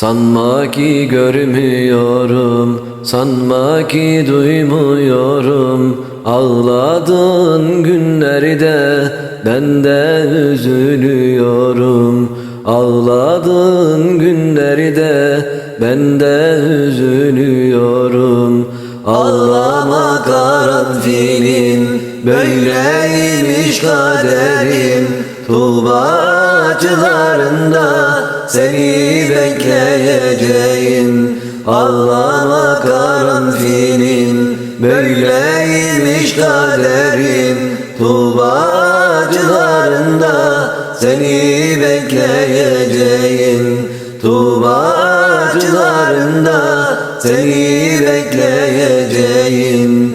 Sanma ki görmüyorum, sanma ki duymuyorum. Ağladığın günlerde ben de üzülüyorum. Ağladığın günlerde ben de üzülüyorum. Ağlama karanfilin böyleymiş kaderim Tuğbacılarında seni bekleyeceğim Ağlama karanfilin böyleymiş kaderim Tuğbacılarında seni bekleyeceğim. Tuğbacılarında seni bekleyeceğim.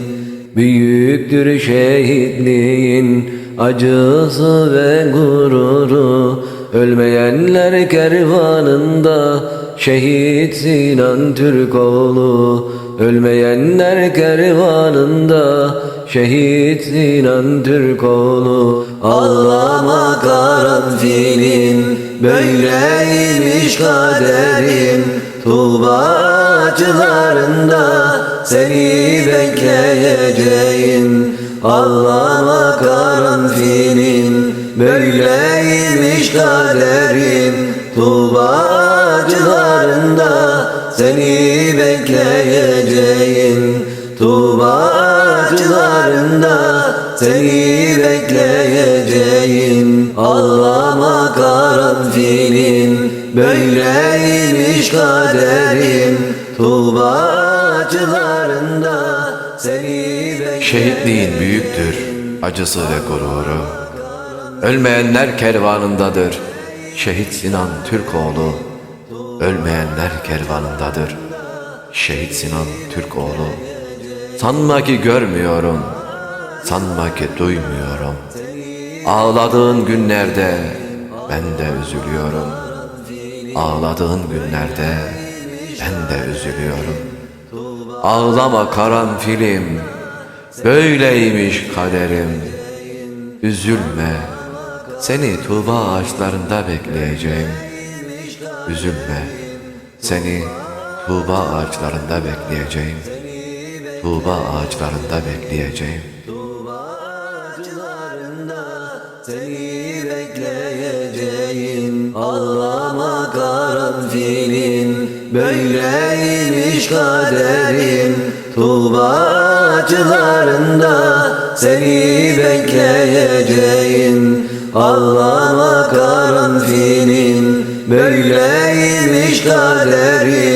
Büyüktür şehitliğin acısı ve gururu Ölmeyenler kervanında şehit Sinan Türkoğlu Ölmeyenler kervanında. Şehit Sinan Türkoğlu Ağlama karanfilin böyleymiş kaderim Tuğbacılarında seni bekleyeceğim. Ağlama karanfilin böyleymiş kaderim Tuğbacılarında seni bekleyeceğim. Tuğbacılarında seni bekleyeceğim. Ağlama karanfilin böyleymiş kaderim. Tuğbacılarında seni bekleyeceğim. Şehitliğin büyüktür, acısı ve gururu. Ölmeyenler kervanındadır, şehit Sinan Türkoğlu. Ölmeyenler kervanındadır, şehit Sinan Türkoğlu. Sanma ki görmüyorum, sanma ki duymuyorum. Ağladığın günlerde ben de üzülüyorum. Ağladığın günlerde ben de üzülüyorum. Ağlama karanfilim, böyleymiş kaderim. Üzülme, seni tuğba ağaçlarında bekleyeceğim. Üzülme, seni tuğba ağaçlarında bekleyeceğim. Tuğba ağaçlarında bekleyeceğim. Tuğbacılarında seni bekleyeceğim Ağlama karanfilin böyleymiş kaderim Tuğbacılarında seni bekleyeceğim Ağlama karanfilin böyleymiş kaderim